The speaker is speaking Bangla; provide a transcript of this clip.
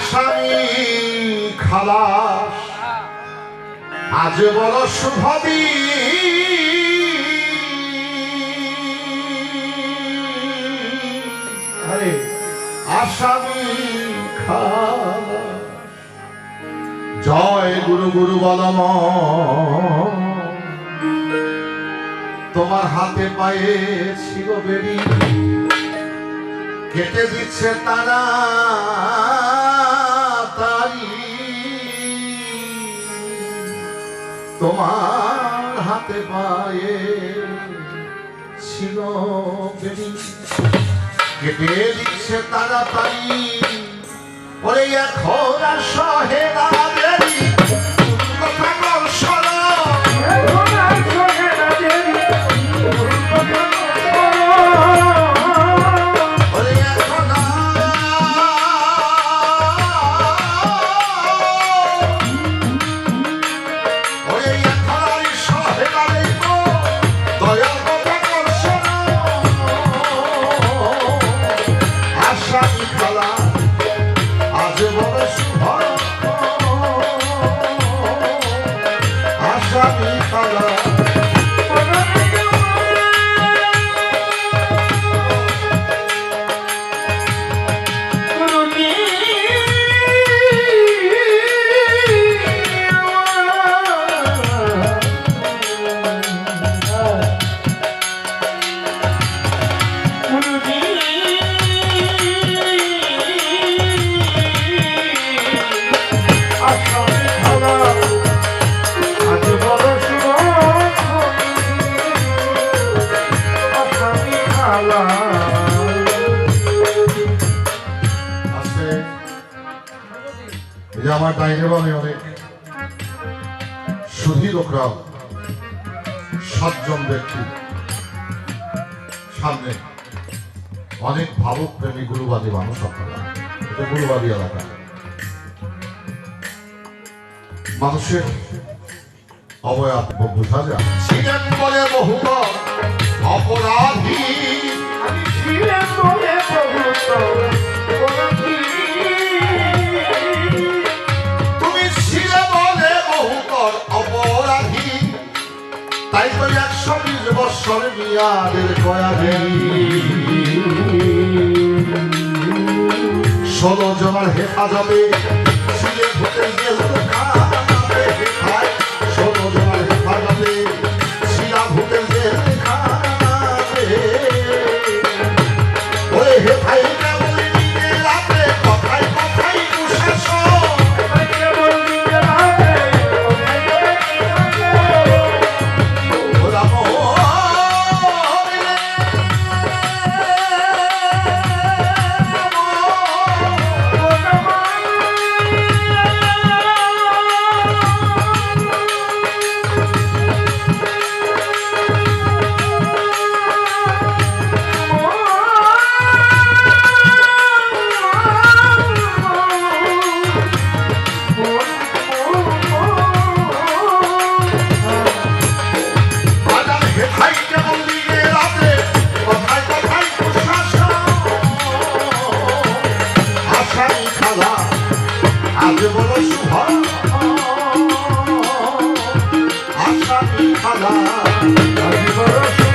আসামি খালাস আজ বড় শুভবি আসামি জয় গুরু গুরু বলম তোমার হাতে পায়ে ছিল বেরি কেটে দিচ্ছে তারা তোমার হাতে পায়ে ছিল কেটে দিচ্ছে তাড়াতাড়ি। ওরে এখন আর যে আমার ডাইনে বামে অনেক। সুধী লোকরাও সাতজন ব্যক্তি সামনে। অনেক ভাবুক প্রেমী গুরুবাদী মানুষ আপনারা। এটা গুরুবাদী এলাকা। মানুষের অবয়াব বোঝা যায়। ছিলেন অপরাধী। আমি ছিলাম বলে বহুত মিয়াদের কয়াদি ষোলো জনার হেফাজতে সাই খালা। আজ বলো শুভ। আশা খালা আজ বলো